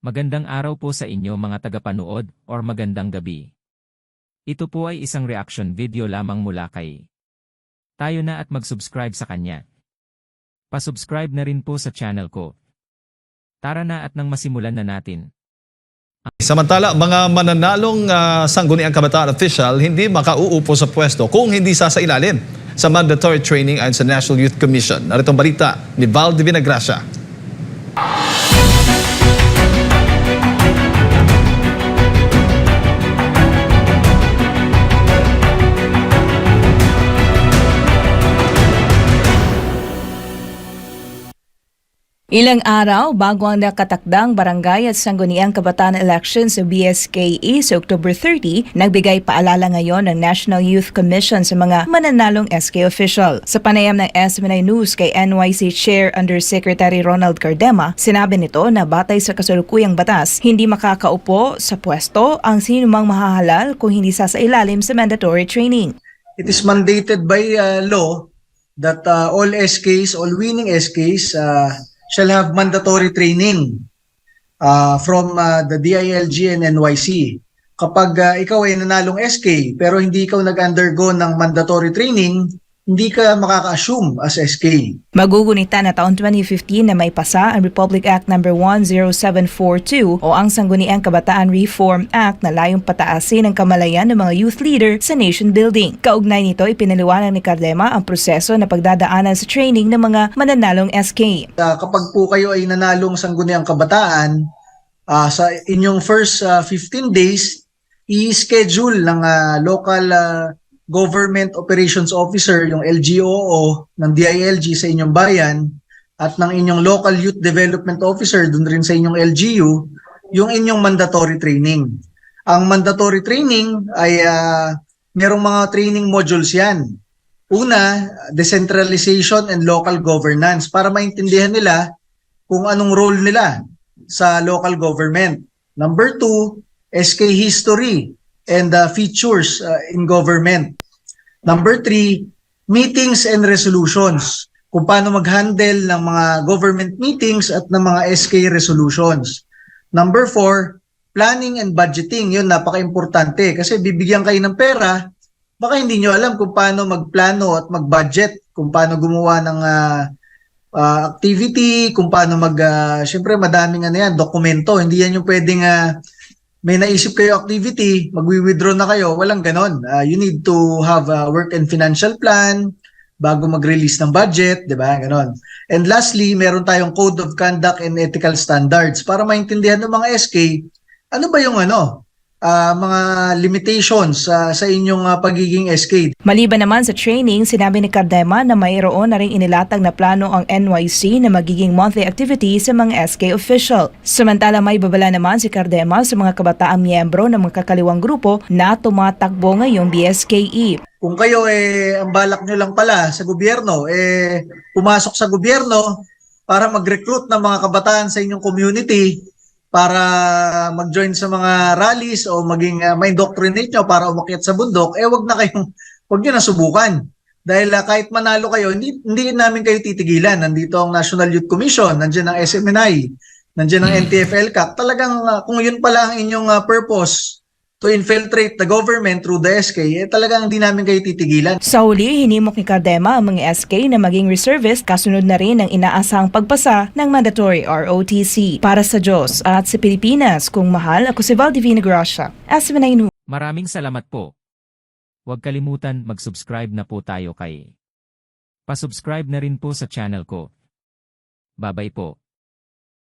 Magandang araw po sa inyo mga tagapanood or magandang gabi. Ito po ay isang reaction video lamang mula kay tayo na at mag-subscribe sa kanya. Pasubscribe na rin po sa channel ko. Tara na at nang masimulan na natin. Samantala, mga mananalong uh, sangguniang kabataan official hindi makauupo sa pwesto kung hindi sasailalim sa mandatory training ayon sa National Youth Commission. Narito ang balita ni Val de Ilang araw bago ang nakatakdang barangay at sangguniang kabataan elections sa BSKE sa October 30, nagbigay paalala ngayon ng National Youth Commission sa mga mananalong SK official. Sa panayam ng SMNI News kay NYC Chair Undersecretary Ronald Cardema, sinabi nito na batay sa kasalukuyang batas, hindi makakaupo sa pwesto ang sinumang mahahalal kung hindi sasailalim sa mandatory training. it is mandated by uh, law that uh, all SKs, all winning SKs uh, shall have mandatory training uh, from uh, the DILG and NYC. Kapag uh, ikaw ay nanalong SK pero hindi ikaw nag-undergo ng mandatory training, hindi ka makaka-assume as SK. Magugunita na taon 2015 na may pasa ang Republic Act No. 10742 o ang Sangguniang Kabataan Reform Act na layong pataasin ang kamalayan ng mga youth leader sa nation building. Kaugnay nito, ipinaliwanag ni Cardema ang proseso na pagdadaanan sa training ng mga mananalong SK. Uh, kapag po kayo ay nanalong sangguniang kabataan, uh, sa inyong first uh, 15 days, i-schedule ng uh, local uh, government operations officer, yung LGOO ng DILG sa inyong bayan at ng inyong local youth development officer dun rin sa inyong LGU, yung inyong mandatory training. Ang mandatory training ay uh, merong mga training modules yan. Una, decentralization and local governance para maintindihan nila kung anong role nila sa local government. Number two, SK history and uh, features uh, in government. Number three, meetings and resolutions. Kung paano mag-handle ng mga government meetings at ng mga SK resolutions. Number four, planning and budgeting. Yun, napaka-importante. Kasi bibigyan kayo ng pera, baka hindi nyo alam kung paano magplano at mag-budget, kung paano gumawa ng uh, uh, activity, kung paano mag, uh, syempre madaming ano yan, dokumento. Hindi yan yung pwedeng uh, may naisip kayo activity, magwi-withdraw na kayo, walang ganon. Uh, you need to have a work and financial plan bago mag-release ng budget, 'di ba? Ganon. And lastly, meron tayong code of conduct and ethical standards para maintindihan ng mga SK ano ba yung ano, uh, mga limitations uh, sa inyong uh, pagiging SK. Maliban naman sa training, sinabi ni Cardema na mayroon na rin inilatag na plano ang NYC na magiging monthly activity sa mga SK official. Samantala may babala naman si Cardema sa mga kabataang miyembro ng mga kakaliwang grupo na tumatakbo ngayong BSKE. Kung kayo eh ang balak nyo lang pala sa gobyerno eh pumasok sa gobyerno para mag-recruit ng mga kabataan sa inyong community para mag-join sa mga rallies o maging uh, ma-indoctrinate nyo para umakyat sa bundok, eh wag na kayong, wag nyo na subukan. Dahil uh, kahit manalo kayo, hindi, hindi namin kayo titigilan. Nandito ang National Youth Commission, nandiyan ang SMNI, nandiyan ang NTF-LCAC. Talagang uh, kung yun pala ang inyong uh, purpose, to infiltrate the government through the SK, eh talagang hindi namin kayo titigilan. Sa huli, hinimok ni Cardema ang mga SK na maging reservist kasunod na rin ang inaasahang pagpasa ng mandatory ROTC. Para sa Diyos at sa Pilipinas, kung mahal, ako si Valdivina Gracia. News. Maraming salamat po. Huwag kalimutan mag-subscribe na po tayo kay. Pasubscribe na rin po sa channel ko. Babay po.